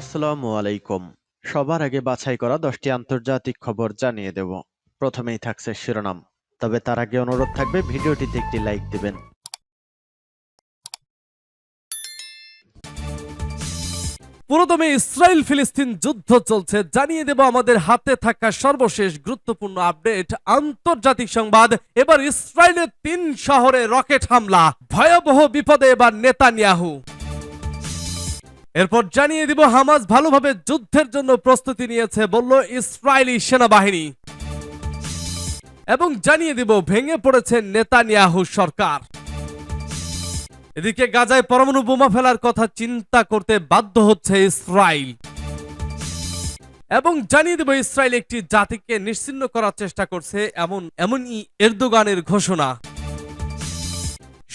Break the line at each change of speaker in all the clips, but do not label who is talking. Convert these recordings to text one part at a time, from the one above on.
আসসালামু আলাইকুম সবার আগে বাছাই করা দশটি আন্তর্জাতিক খবর জানিয়ে দেব প্রথমেই থাকছে শিরোনাম তবে তার আগে অনুরোধ থাকবে ভিডিওটিতে একটি লাইক দেবেন
প্রথমে ইসরায়েল ফিলিস্তিন যুদ্ধ চলছে জানিয়ে দেব আমাদের হাতে থাকা সর্বশেষ গুরুত্বপূর্ণ আপডেট আন্তর্জাতিক সংবাদ এবার ইসরায়েলের তিন শহরে রকেট হামলা ভয়াবহ বিপদে এবার নেতানিয়াহু এরপর জানিয়ে দিব হামাজ ভালোভাবে যুদ্ধের জন্য প্রস্তুতি নিয়েছে বলল ইসরায়েলি সেনাবাহিনী এবং জানিয়ে দিব ভেঙে পড়েছে নেতানিয়াহু সরকার এদিকে গাজায় পরমাণু বোমা ফেলার কথা চিন্তা করতে বাধ্য হচ্ছে ইসরায়েল এবং জানিয়ে দেব ইসরায়েল একটি জাতিকে নিশ্চিন্ন করার চেষ্টা করছে এমন এমনই এরদোগানের ঘোষণা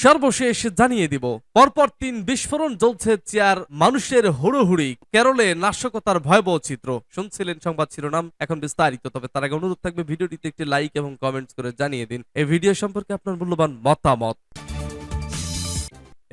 সর্বশেষ জানিয়ে দিব পরপর তিন বিস্ফোরণ জ্বলছে চেয়ার মানুষের হুড়োহুড়ি কেরলে নাশকতার ভয়াবহ চিত্র শুনছিলেন সংবাদ শিরোনাম এখন বিস্তারিত তবে তার আগে অনুরোধ থাকবে ভিডিওটিতে একটি লাইক এবং কমেন্টস করে জানিয়ে দিন এই ভিডিও সম্পর্কে আপনার মূল্যবান মতামত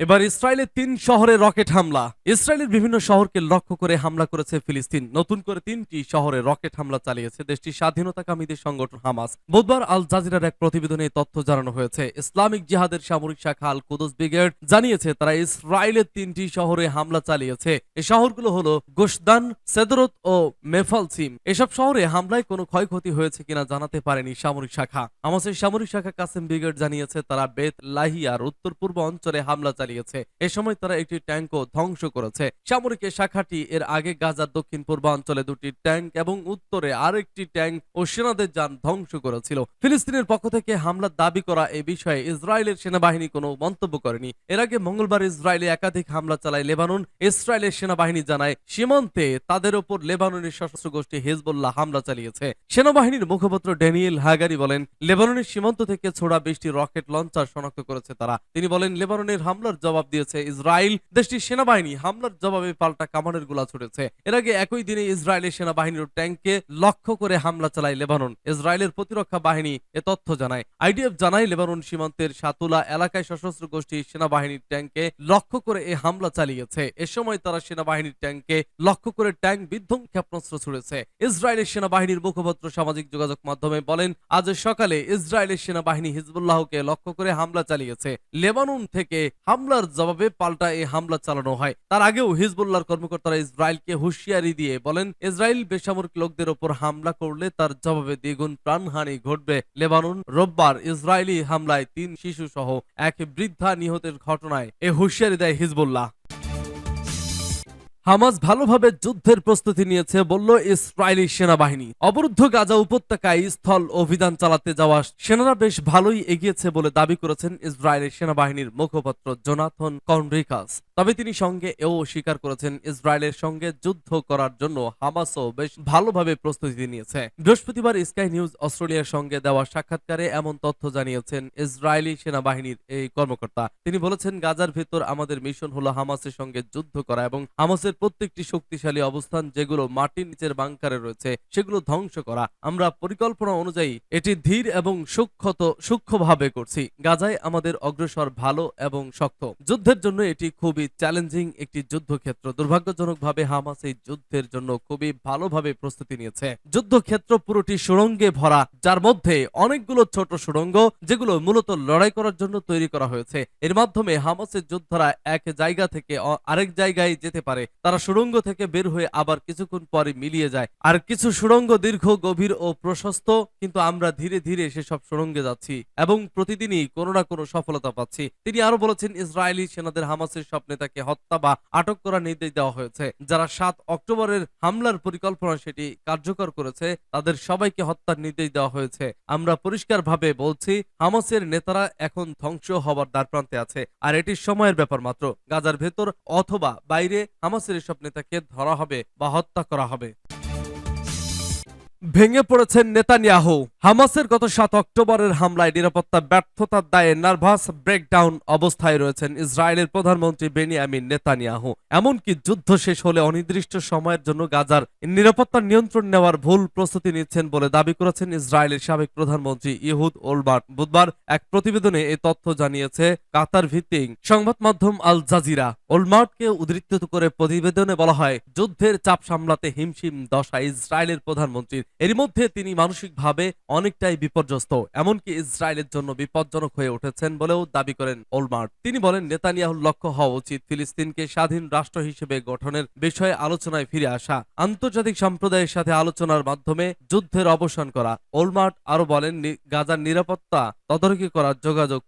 এবার ইসরায়েলের তিন শহরে রকেট হামলা ইসরায়েলের বিভিন্ন শহরকে লক্ষ্য করে হামলা করেছে ফিলিস্তিন নতুন করে তিনটি শহরে রকেট হামলা চালিয়েছে দেশটির স্বাধীনতাকামীদের সংগঠন হামাস বুধবার আল জাজিরার এক প্রতিবেদনে তথ্য জানানো হয়েছে ইসলামিক জিহাদের সামরিক শাখা আল কুদস ব্রিগেড জানিয়েছে তারা ইসরায়েলের তিনটি শহরে হামলা চালিয়েছে এই শহরগুলো হলো গোসদান সেদরত ও মেফালসিম এসব শহরে হামলায় কোনো ক্ষয়ক্ষতি হয়েছে কিনা জানাতে পারেনি সামরিক শাখা আমাদের সামরিক শাখা কাসিম ব্রিগেড জানিয়েছে তারা বেত লাহিয়ার উত্তর পূর্ব অঞ্চলে হামলা চালিয়েছে চালিয়েছে এ সময় তারা একটি ট্যাঙ্কও ধ্বংস করেছে সামরিক শাখাটি এর আগে গাজার দক্ষিণ পূর্বাঞ্চলে দুটি ট্যাঙ্ক এবং উত্তরে আরেকটি ট্যাঙ্ক ও সেনাদের যান ধ্বংস করেছিল ফিলিস্তিনের পক্ষ থেকে হামলার দাবি করা এ বিষয়ে ইসরায়েলের সেনাবাহিনী কোনো মন্তব্য করেনি এর আগে মঙ্গলবার ইসরায়েলে একাধিক হামলা চালায় লেবানন ইসরায়েলের সেনাবাহিনী জানায় সীমান্তে তাদের ওপর লেবাননের সশস্ত্র গোষ্ঠী হেজবুল্লাহ হামলা চালিয়েছে সেনাবাহিনীর মুখপাত্র ড্যানিয়েল হাগারি বলেন লেবাননের সীমান্ত থেকে ছোড়া বৃষ্টি রকেট লঞ্চার শনাক্ত করেছে তারা তিনি বলেন লেবাননের হামলার জবাব দিয়েছে ইসরায়েল দেশটির সেনাবাহিনী হামলার জবাবে পাল্টা কামানের গোলা ছুটেছে এর আগে একই দিনে ইসরায়েলের সেনাবাহিনীর ট্যাঙ্কে লক্ষ্য করে হামলা চালায় লেবানন ইসরায়েলের প্রতিরক্ষা বাহিনী এ তথ্য জানায় আইডিএফ জানায় লেবানন সীমান্তের সাতুলা এলাকায় সশস্ত্র গোষ্ঠী সেনাবাহিনীর ট্যাঙ্কে লক্ষ্য করে এ হামলা চালিয়েছে এ সময় তারা সেনাবাহিনীর ট্যাঙ্কে লক্ষ্য করে ট্যাঙ্ক বিধ্বং ক্ষেপণাস্ত্র ছুড়েছে ইসরায়েলের সেনাবাহিনীর মুখপাত্র সামাজিক যোগাযোগ মাধ্যমে বলেন আজ সকালে ইসরায়েলের সেনাবাহিনী হিজবুল্লাহকে লক্ষ্য করে হামলা চালিয়েছে লেবানন থেকে হামলা হামলার জবাবে পাল্টা এই হামলা চালানো হয় তার আগেও হিজবুল্লাহর কর্মকর্তারা ইসরায়েলকে হুঁশিয়ারি দিয়ে বলেন ইসরায়েল বেসামরিক লোকদের ওপর হামলা করলে তার জবাবে দ্বিগুণ প্রাণহানি ঘটবে লেবানন রোববার ইসরায়েলি হামলায় তিন শিশু সহ এক বৃদ্ধা নিহতের ঘটনায় এ হুঁশিয়ারি দেয় হিজবুল্লাহ হামাস ভালোভাবে যুদ্ধের প্রস্তুতি নিয়েছে বলল ইসরায়েলি সেনাবাহিনী অবরুদ্ধ গাজা উপত্যকায় স্থল অভিযান চালাতে যাওয়া সেনারা বেশ ভালোই এগিয়েছে বলে দাবি করেছেন ইসরায়েলি সেনাবাহিনীর মুখপাত্র জোনাথন কনরিকাস তবে তিনি সঙ্গে এও স্বীকার করেছেন ইসরায়েলের সঙ্গে যুদ্ধ করার জন্য হামাসও বেশ ভালোভাবে প্রস্তুতি নিয়েছে বৃহস্পতিবার স্কাই নিউজ অস্ট্রেলিয়ার সঙ্গে দেওয়া সাক্ষাৎকারে এমন তথ্য জানিয়েছেন ইসরায়েলি সেনাবাহিনীর এই কর্মকর্তা তিনি বলেছেন গাজার ভেতর আমাদের মিশন হলো হামাসের সঙ্গে যুদ্ধ করা এবং হামাসের প্রত্যেকটি শক্তিশালী অবস্থান যেগুলো মাটির নিচের বাংকারে রয়েছে সেগুলো ধ্বংস করা আমরা পরিকল্পনা অনুযায়ী এটি ধীর এবং সূক্ষত সূক্ষ্মভাবে করছি গাজায় আমাদের অগ্রসর ভালো এবং শক্ত যুদ্ধের জন্য এটি খুবই চ্যালেঞ্জিং একটি যুদ্ধক্ষেত্র দুর্ভাগ্যজনকভাবে হামাস এই যুদ্ধের জন্য খুবই ভালোভাবে প্রস্তুতি নিয়েছে যুদ্ধক্ষেত্র পুরোটি সুরঙ্গে ভরা যার মধ্যে অনেকগুলো ছোট সুরঙ্গ যেগুলো মূলত লড়াই করার জন্য তৈরি করা হয়েছে এর মাধ্যমে হামাসের যোদ্ধারা এক জায়গা থেকে আরেক জায়গায় যেতে পারে তারা সুরঙ্গ থেকে বের হয়ে আবার কিছুক্ষণ পরে মিলিয়ে যায় আর কিছু সুরঙ্গ দীর্ঘ গভীর ও প্রশস্ত কিন্তু আমরা ধীরে ধীরে সেসব সুরঙ্গে যাচ্ছি এবং প্রতিদিনই কোনো না কোনো সফলতা পাচ্ছি তিনি আরো বলেছেন ইসরায়েলি সেনাদের হামাসের সব নেতাকে হত্যা বা আটক করার নির্দেশ দেওয়া হয়েছে যারা সাত অক্টোবরের হামলার পরিকল্পনা সেটি কার্যকর করেছে তাদের সবাইকে হত্যার নির্দেশ দেওয়া হয়েছে আমরা পরিষ্কারভাবে বলছি হামাসের নেতারা এখন ধ্বংস হওয়ার দ্বারপ্রান্তে আছে আর এটি সময়ের ব্যাপার মাত্র গাজার ভেতর অথবা বাইরে হামাসের নাসির সব নেতাকে ধরা হবে বা হত্যা করা হবে ভেঙে পড়েছেন নেতানিয়াহু হামাসের গত সাত অক্টোবরের হামলায় নিরাপত্তা ব্যর্থতার দায়ে নার্ভাস ব্রেকডাউন অবস্থায় রয়েছেন ইসরায়েলের প্রধানমন্ত্রী বেনিয়ামিন নেতানিয়াহু এমনকি যুদ্ধ শেষ হলে অনির্দিষ্ট সময়ের জন্য গাজার নিরাপত্তা নিয়ন্ত্রণ নেওয়ার ভুল প্রস্তুতি নিচ্ছেন বলে দাবি করেছেন ইসরায়েলের সাবেক প্রধানমন্ত্রী ইহুদ ওলবার্ট বুধবার এক প্রতিবেদনে এই তথ্য জানিয়েছে কাতার ভিত্তিক সংবাদ মাধ্যম আল জাজিরা ওলমার্টকে উদ্ধৃত করে প্রতিবেদনে বলা হয় যুদ্ধের চাপ সামলাতে হিমশিম দশা ইসরায়েলের প্রধানমন্ত্রীর এর মধ্যে তিনি মানসিকভাবে অনেকটাই বিপর্যস্ত এমনকি ইসরায়েলের জন্য বিপজ্জনক হয়ে উঠেছেন বলেও দাবি করেন ওলমার্ট তিনি বলেন নেতানিয়াহুর লক্ষ্য হওয়া উচিত ফিলিস্তিনকে স্বাধীন রাষ্ট্র হিসেবে গঠনের বিষয়ে আলোচনায় ফিরে আসা আন্তর্জাতিক সম্প্রদায়ের সাথে আলোচনার মাধ্যমে যুদ্ধের অবসান করা ওলমার্ট আরও বলেন গাজার নিরাপত্তা তদারকি করার যোগাযোগ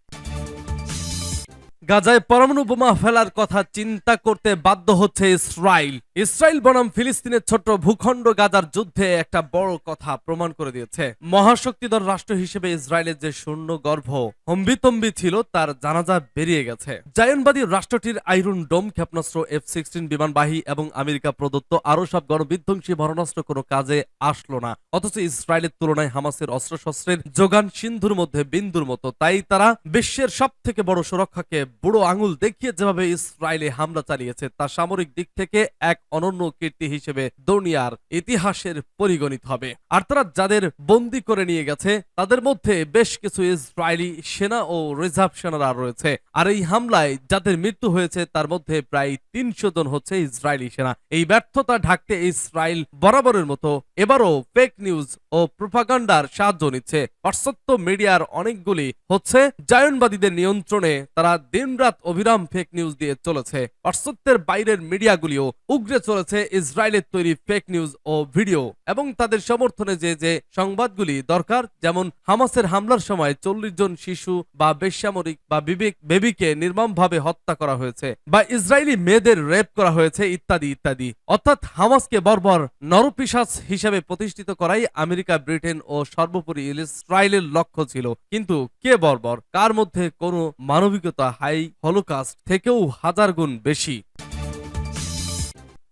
গাজায় পরমাণু বোমা ফেলার কথা চিন্তা করতে বাধ্য হচ্ছে ইসরায়েল ইসরায়েল বনাম ফিলিস্তিনের ছোট্ট ভূখণ্ড গাজার যুদ্ধে একটা বড় কথা প্রমাণ করে দিয়েছে মহাশক্তিধর রাষ্ট্র হিসেবে ইসরায়েলের যে শূন্য গর্ভ হম্বিতম্বি ছিল তার জানাজা বেরিয়ে গেছে জায়নবাদী রাষ্ট্রটির আইরুন ডোম ক্ষেপণাস্ত্র এফ সিক্সটিন বিমানবাহী এবং আমেরিকা প্রদত্ত আরও সব গণবিধ্বংসী ভরণাস্ত্র কোনো কাজে আসলো না অথচ ইসরায়েলের তুলনায় হামাসের অস্ত্রশস্ত্রের যোগান সিন্ধুর মধ্যে বিন্দুর মতো তাই তারা বিশ্বের সব থেকে বড় সুরক্ষাকে বুড়ো আঙুল দেখিয়ে যেভাবে ইসরায়েলে হামলা চালিয়েছে তা সামরিক দিক থেকে এক অনন্য কীর্তি হিসেবে দুনিয়ার ইতিহাসের পরিগণিত হবে আর তারা যাদের বন্দি করে নিয়ে গেছে তাদের মধ্যে বেশ কিছু ইসরায়েলি সেনা ও রিজার্ভ সেনারা রয়েছে আর এই হামলায় যাদের মৃত্যু হয়েছে তার মধ্যে প্রায় তিনশো জন হচ্ছে ইসরায়েলি সেনা এই ব্যর্থতা ঢাকতে ইসরায়েল বরাবরের মতো এবারও ফেক নিউজ ও প্রোপাগান্ডার সাহায্য নিচ্ছে পাশ্চাত্য মিডিয়ার অনেকগুলি হচ্ছে জায়নবাদীদের নিয়ন্ত্রণে তারা দিনরাত অবিরাম ফেক নিউজ দিয়ে চলেছে পাশ্চাত্যের বাইরের মিডিয়াগুলিও উগ্রে চলেছে ইসরায়েলের তৈরি ফেক নিউজ ও ভিডিও এবং তাদের সমর্থনে যে যে সংবাদগুলি দরকার যেমন হামাসের হামলার সময় চল্লিশ জন শিশু বা বেসামরিক বা বিবেক বেবিকে নির্মমভাবে হত্যা করা হয়েছে বা ইসরায়েলি মেয়েদের রেপ করা হয়েছে ইত্যাদি ইত্যাদি অর্থাৎ হামাসকে বর্বর নরপিসাস হিসেবে প্রতিষ্ঠিত করাই আমেরিকা ব্রিটেন ও সর্বোপরি ইসরায়েলের লক্ষ্য ছিল কিন্তু কে বর্বর কার মধ্যে কোনো মানবিকতা হাই হলোকাস্ট থেকেও হাজার গুণ বেশি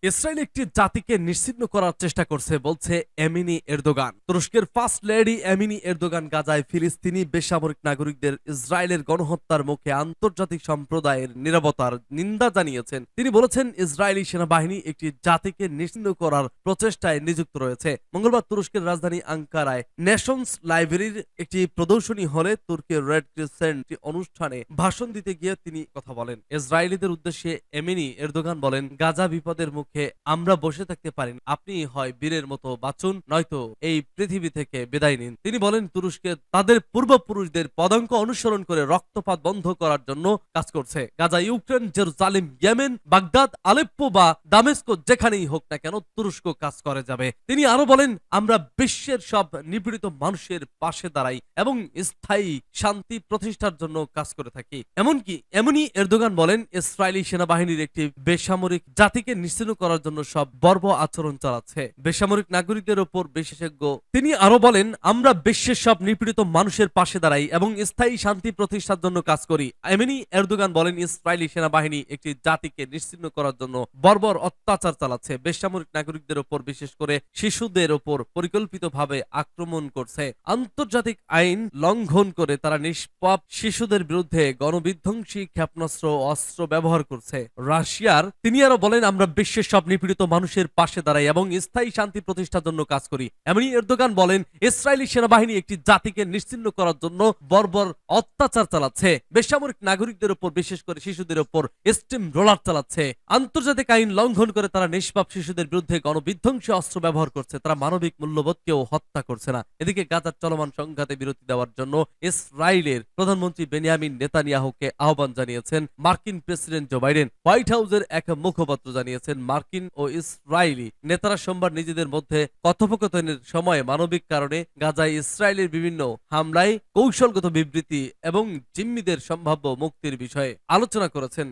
ইসরায়েল একটি জাতিকে নিশ্চিন্ন করার চেষ্টা করছে বলছে এমিনি এরদোগান তুরস্কের ফার্স্ট লেডি এমিনি এরদোগান গাজায় ফিলিস্তিনি বেসামরিক নাগরিকদের ইসরায়েলের গণহত্যার মুখে আন্তর্জাতিক সম্প্রদায়ের নিরাপত্তার নিন্দা জানিয়েছেন তিনি বলেছেন ইসরায়েলি সেনাবাহিনী একটি জাতিকে নিশ্চিন্ন করার প্রচেষ্টায় নিযুক্ত রয়েছে মঙ্গলবার তুরস্কের রাজধানী আঙ্কারায় নেশনস লাইব্রেরির একটি প্রদর্শনী হলে তুর্কের রেড ক্রিসেন্ট অনুষ্ঠানে ভাষণ দিতে গিয়ে তিনি কথা বলেন ইসরায়েলিদের উদ্দেশ্যে এমিনি এরদোগান বলেন গাজা বিপদের মুখ মুখে আমরা বসে থাকতে পারি না আপনি হয় বীরের মতো বাঁচুন নয়তো এই পৃথিবী থেকে বিদায় নিন তিনি বলেন তুরস্কে তাদের পূর্বপুরুষদের পদাঙ্ক অনুসরণ করে রক্তপাত বন্ধ করার জন্য কাজ করছে Gaza Ukraine Jerusalem Yemen Baghdad Aleppo বা দামেস্কো যেখানেই হোক না কেন তুরস্ক কাজ করে যাবে তিনি আরো বলেন আমরা বিশ্বের সব নিপীড়িত মানুষের পাশে দাঁড়াই এবং স্থায়ী শান্তি প্রতিষ্ঠার জন্য কাজ করে থাকি এমনকি এমনই এরদোগান বলেন ইসরায়েলি সেনাবাহিনীর একটি বেসামরিক জাতিকে নিশ্চিন্ন করার জন্য সব বর্ব আচরণ চালাচ্ছে বেসামরিক নাগরিকদের ওপর বিশেষজ্ঞ তিনি আরো বলেন আমরা বিশ্বের সব নিপীড়িত মানুষের পাশে দাঁড়াই এবং স্থায়ী শান্তি প্রতিষ্ঠার জন্য কাজ করি এমনি এরদোগান বলেন ইসরায়েলি সেনাবাহিনী একটি জাতিকে নিশ্চিন্ন করার জন্য বর্বর অত্যাচার চালাচ্ছে বেসামরিক নাগরিকদের ওপর বিশেষ করে শিশুদের ওপর পরিকল্পিতভাবে আক্রমণ করছে আন্তর্জাতিক আইন লঙ্ঘন করে তারা নিষ্পাপ শিশুদের বিরুদ্ধে গণবিধ্বংসী ক্ষেপণাস্ত্র অস্ত্র ব্যবহার করছে রাশিয়ার তিনি আরো বলেন আমরা বিশ্বের সব নিপীড়িত মানুষের পাশে দাঁড়াই এবং স্থায়ী শান্তি প্রতিষ্ঠার জন্য কাজ করি এমনি এরদোগান বলেন ইসরায়েলি সেনাবাহিনী একটি জাতিকে নিশ্চিন্ন করার জন্য বর্বর অত্যাচার চালাচ্ছে বেসামরিক নাগরিকদের উপর বিশেষ করে শিশুদের উপর স্টিম রোলার চালাচ্ছে আন্তর্জাতিক আইন লঙ্ঘন করে তারা নিষ্পাপ শিশুদের বিরুদ্ধে গণবিধ্বংসী অস্ত্র ব্যবহার করছে তারা মানবিক মূল্যবোধকেও হত্যা করছে না এদিকে গাজার চলমান সংঘাতে বিরতি দেওয়ার জন্য ইসরায়েলের প্রধানমন্ত্রী বেনিয়ামিন নেতানিয়াহুকে আহ্বান জানিয়েছেন মার্কিন প্রেসিডেন্ট জো বাইডেন হোয়াইট হাউসের এক মুখপাত্র জানিয়েছেন মার্কিন ও ইসরায়েলি নেতারা সোমবার নিজেদের মধ্যে কথোপকথনের সময় মানবিক কারণে গাজায় ইসরায়েলের বিভিন্ন হামলায় কৌশলগত বিবৃতি এবং জিম্মিদের সম্ভাব্য মুক্তির বিষয়ে আলোচনা করেছেন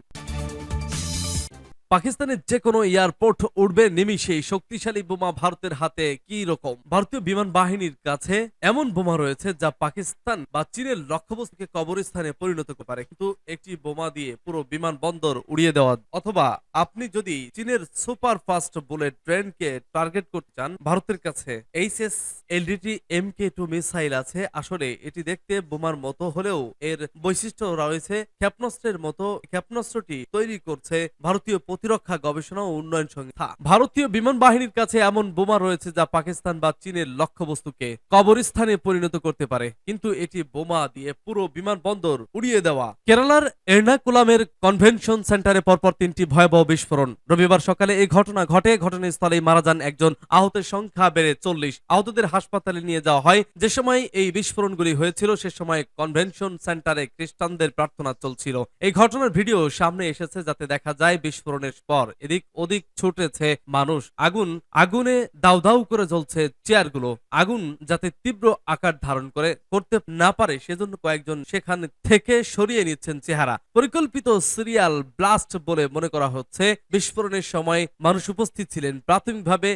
পাকিস্তানের যে কোনো এয়ারপোর্ট উঠবে নিমিশেই শক্তিশালী বোমা ভারতের হাতে কি রকম ভারতীয় বিমান বাহিনীর কাছে এমন বোমা রয়েছে যা পাকিস্তান বা চীনের লক্ষ্যবস্তুকে কবরস্থানে পরিণত করতে পারে কিন্তু একটি বোমা দিয়ে পুরো বিমান বন্দর উড়িয়ে দেওয়া অথবা আপনি যদি চীনের সুপার ফাস্ট বুলেট ট্রেনকে টার্গেট করতে চান ভারতের কাছে H S LDT M K two missile আছে আসলে এটি দেখতে বোমার মতো হলেও এর বৈশিষ্ট্য রয়েছে ক্ষেপণাস্ত্রের মতো ক্ষেপণাস্ত্রটি তৈরি করছে ভারতীয় প্রতিরক্ষা গবেষণা ও উন্নয়ন সংস্থা ভারতীয় বিমান বাহিনীর কাছে এমন বোমা রয়েছে যা পাকিস্তান বা চীনের লক্ষ্যবস্তুকে কবরস্থানে পরিণত করতে পারে কিন্তু এটি বোমা দিয়ে পুরো বিমান বন্দর উড়িয়ে দেওয়া কেরালার এর্নাকুলামের কনভেনশন সেন্টারে পরপর তিনটি ভয়াবহ বিস্ফোরণ রবিবার সকালে এই ঘটনা ঘটে ঘটনাস্থলেই মারা যান একজন আহতের সংখ্যা বেড়ে চল্লিশ আহতদের হাসপাতালে নিয়ে যাওয়া হয় যে সময় এই বিস্ফোরণগুলি হয়েছিল সে সময় কনভেনশন সেন্টারে খ্রিস্টানদের প্রার্থনা চলছিল এই ঘটনার ভিডিও সামনে এসেছে যাতে দেখা যায় বিস্ফোরণের স্বপ্নের পর এদিক ওদিক ছুটেছে মানুষ আগুন আগুনে দাউ দাউ করে জ্বলছে চেয়ারগুলো আগুন যাতে তীব্র আকার ধারণ করে করতে না পারে সেজন্য কয়েকজন সেখান থেকে সরিয়ে নিচ্ছেন চেহারা পরিকল্পিত সিরিয়াল ব্লাস্ট বলে মনে করা হচ্ছে বিস্ফোরণের সময় মানুষ উপস্থিত ছিলেন প্রাথমিকভাবে